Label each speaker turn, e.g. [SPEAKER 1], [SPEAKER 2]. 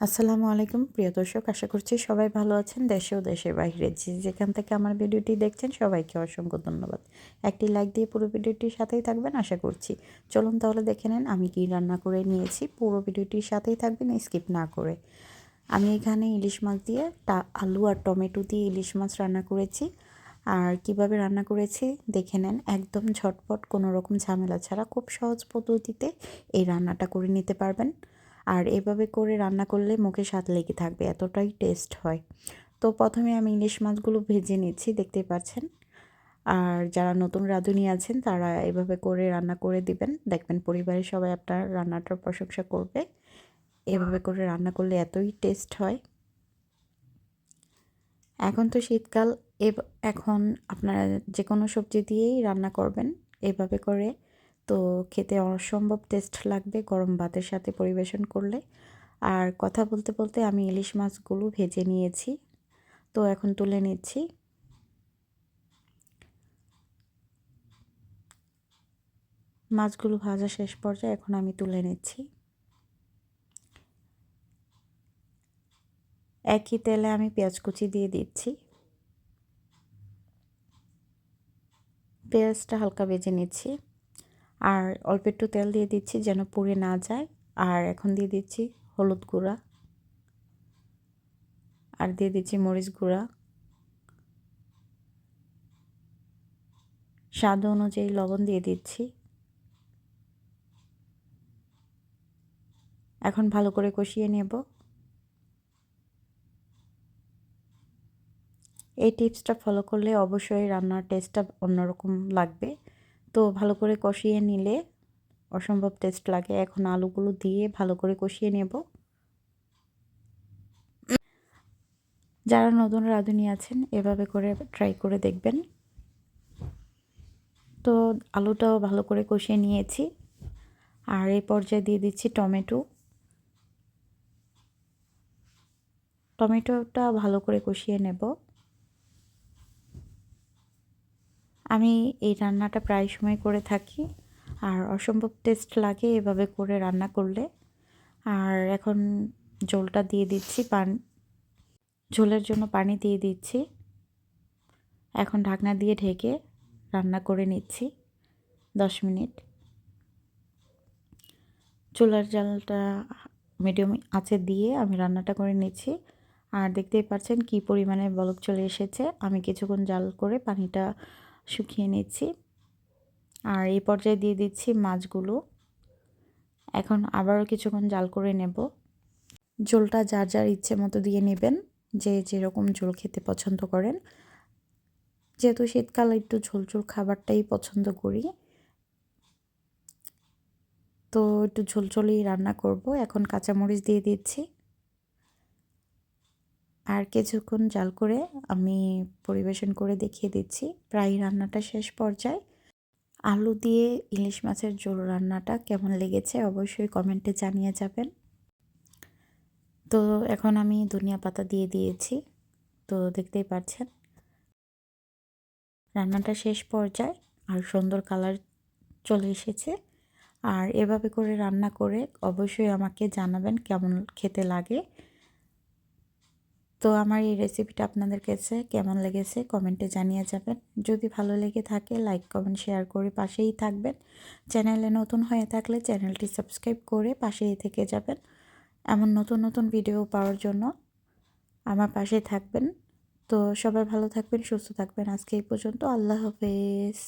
[SPEAKER 1] আসসালামু আলাইকুম। প্রিয় দর্শক, আশা করছি সবাই ভালো আছেন দেশে ও দেশের বাইরে। যে যেখান থেকে আমার ভিডিওটি দেখছেন, সবাইকে অসংখ্য ধন্যবাদ। একটি লাইক দিয়ে পুরো ভিডিওটির সাথেই থাকবেন, আশা করছি। চলুন তাহলে দেখে নেন, আমি কি রান্না করে নিয়েছি। পুরো ভিডিওটির সাথেই থাকবেন, স্কিপ না করে। আমি এখানে ইলিশ মাছ দিয়ে তা আলু আর টমেটো দিয়ে ইলিশ মাছ রান্না করেছি। আর কীভাবে রান্না করেছি, দেখে নেন। একদম ঝটপট, কোনো রকম ঝামেলা ছাড়া খুব সহজ পদ্ধতিতে এই রান্নাটা করে নিতে পারবেন। আর এভাবে করে রান্না করলে মুখে স্বাদ লেগে থাকবে, এতটাই টেস্ট হয়। তো প্রথমে আমি ইলিশ মাছগুলো ভেজে নিচ্ছি দেখতে পাচ্ছেন। আর যারা নতুন রাঁধুনি আছেন, তারা এভাবে করে রান্না করে দিবেন। দেখবেন পরিবারের সবাই আপনার রান্নাটার প্রশংসা করবে। এভাবে করে রান্না করলে এতই টেস্ট হয়। এখন তো শীতকাল এখন আপনারা যে কোনো সবজি দিয়েই রান্না করবেন। এভাবে করে তো খেতে অসম্ভব টেস্ট লাগবে গরম ভাতের সাথে পরিবেশন করলে। আর কথা বলতে বলতে আমি ইলিশ মাছগুলো ভেজে নিয়েছি। তো এখন তুলে নিচ্ছি। মাছগুলো ভাজা শেষ পর্যায়ে এখন আমি তুলে নিচ্ছি। একই তেলে আমি পেঁয়াজ কুচি দিয়ে দিচ্ছি। পেঁয়াজটা হালকা ভেজে নিচ্ছি। আর অল্প একটু তেল দিয়ে দিচ্ছি যেন পুড়ে না যায়। আর এখন দিয়ে দিচ্ছি হলুদ গুঁড়া। আর দিয়ে দিচ্ছি মরিচ গুঁড়া। স্বাদ অনুযায়ী লবণ দিয়ে দিচ্ছি। এখন ভালো করে কষিয়ে নেব। এই টিপসটা ফলো করলে অবশ্যই রান্নার টেস্টটা অন্যরকম লাগবে। তো ভালো করে কষিয়ে নিলে অসম্ভব টেস্ট লাগে। এখন আলুগুলো দিয়ে ভালো করে কষিয়ে নেব। যারা নতুন রাঁধুনি আছেন, এভাবে করে ট্রাই করে দেখবেন। তো আলুটাও ভালো করে কষিয়ে নিয়েছি। আর এই পর্যায়ে দিয়ে দিচ্ছি টমেটো। টমেটোটা ভালো করে কষিয়ে নেব। আমি এই রান্নাটা প্রায় সময় করে থাকি। আর অসম্ভব টেস্ট লাগে এভাবে করে রান্না করলে। আর এখন ঝোলটা দিয়ে দিচ্ছি পান ঝোলের জন্য পানি দিয়ে দিচ্ছি। এখন ঢাকনা দিয়ে ঢেকে রান্না করে নিচ্ছি দশ মিনিট। চুলার জালটা মিডিয়াম আঁচে দিয়ে আমি রান্নাটা করে নিচ্ছি। আর দেখতেই পাচ্ছেন কি পরিমাণে বলক চলে এসেছে। আমি কিছুক্ষণ জাল করে পানিটা শুকিয়ে নিচ্ছি। আর এই পর্যায়ে দিয়ে দিচ্ছি মাছগুলো। এখন আবারও কিছুক্ষণ জাল করে নেব। ঝোলটা যার যার ইচ্ছে মতো দিয়ে নেবেন, যে যেরকম ঝোল খেতে পছন্দ করেন। যেহেতু শীতকালে একটু ঝোল ঝোল খাবারটাই পছন্দ করি। তো একটু ঝোলঝোলই রান্না করব। এখন কাঁচামরিচ দিয়ে দিচ্ছি। আর কিছুক্ষণ জাল করে আমি পরিবেশন করে দেখিয়ে দিচ্ছি। প্রায় রান্নাটা শেষ পর্যায়ে। আলু দিয়ে ইলিশ মাছের ঝোল রান্নাটা কেমন লেগেছে অবশ্যই কমেন্টে জানিয়ে যাবেন। তো এখন আমি ধনিয়া পাতা দিয়ে দিয়েছি। তো দেখতেই পাচ্ছেন। রান্নাটা শেষ পর্যায়ে আর সুন্দর কালার চলে এসেছে। আর এভাবে করে রান্না করে অবশ্যই আমাকে জানাবেন কেমন খেতে লাগে। তো আমার এই রেসিপিটা আপনাদের কাছে কেমন লেগেছে কমেন্টে জানিয়ে যাবেন। যদি ভালো লেগে থাকে লাইক কমেন্ট শেয়ার করে পাশেই থাকবেন। চ্যানেলে নতুন হয়ে থাকলে চ্যানেলটি সাবস্ক্রাইব করে পাশেই থেকে যাবেন। এমন নতুন নতুন ভিডিও পাওয়ার জন্য আমার পাশে থাকবেন। তো সবাই ভালো থাকবেন, সুস্থ থাকবেন। আজকে এই পর্যন্ত আল্লাহ হাফেজ।